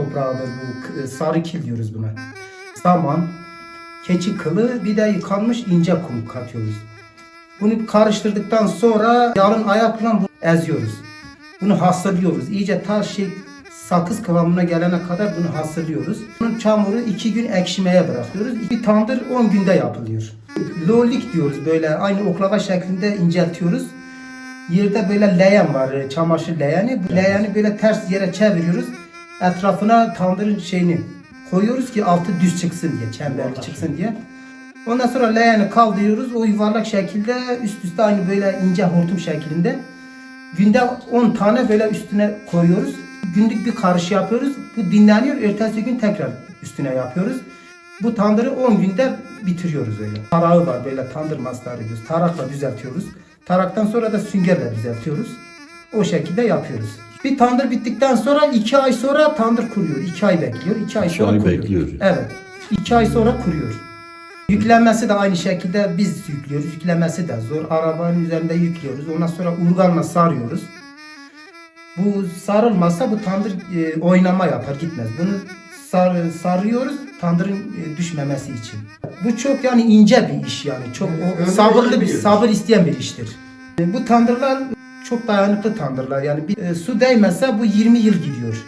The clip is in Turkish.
toprağıdır bu. Sarı kil diyoruz buna. Saman, keçi kılı bir de yıkanmış ince kum katıyoruz. Bunu karıştırdıktan sonra yalın ayakla bunu eziyoruz. Bunu hasırlıyoruz. İyice ta şey sakız kıvamına gelene kadar bunu hasırlıyoruz. Bunun çamuru iki gün ekşimeye bırakıyoruz. Bir tandır 10 günde yapılıyor. Lolik diyoruz böyle aynı oklava şeklinde inceltiyoruz. Yerde böyle leğen var, çamaşır leğeni. Bu leğeni böyle ters yere çeviriyoruz. Etrafına tandırın şeyini koyuyoruz ki altı düz çıksın diye, çemberli çıksın diye. Ondan sonra leğeni kaldırıyoruz. O yuvarlak şekilde üst üste aynı böyle ince hortum şeklinde. Günde 10 tane böyle üstüne koyuyoruz. Günlük bir karış yapıyoruz. Bu dinleniyor. Ertesi gün tekrar üstüne yapıyoruz. Bu tandırı 10 günde bitiriyoruz öyle. Tarağı var böyle tandır masları diyoruz. Tarakla düzeltiyoruz. Taraktan sonra da süngerle düzeltiyoruz. O şekilde yapıyoruz. Bir tandır bittikten sonra 2 ay sonra tandır kuruyor. 2 ay bekliyor. 2 ay İki sonra ay kuruyor. bekliyor. Evet. 2 ay sonra kuruyor. Yüklenmesi de aynı şekilde biz yüklüyoruz. Yüklemesi de zor. Arabanın üzerinde yüklüyoruz. Ondan sonra urganla sarıyoruz. Bu sarılmazsa bu tandır e, oynama yapar gitmez. Bunu sar, sarıyoruz tandırın e, düşmemesi için. Bu çok yani ince bir iş yani. Çok o, sabırlı bir sabır isteyen bir iştir. E, bu tandırlar çok dayanıklı tandırlar. Yani bir, e, su değmezse bu 20 yıl gidiyor.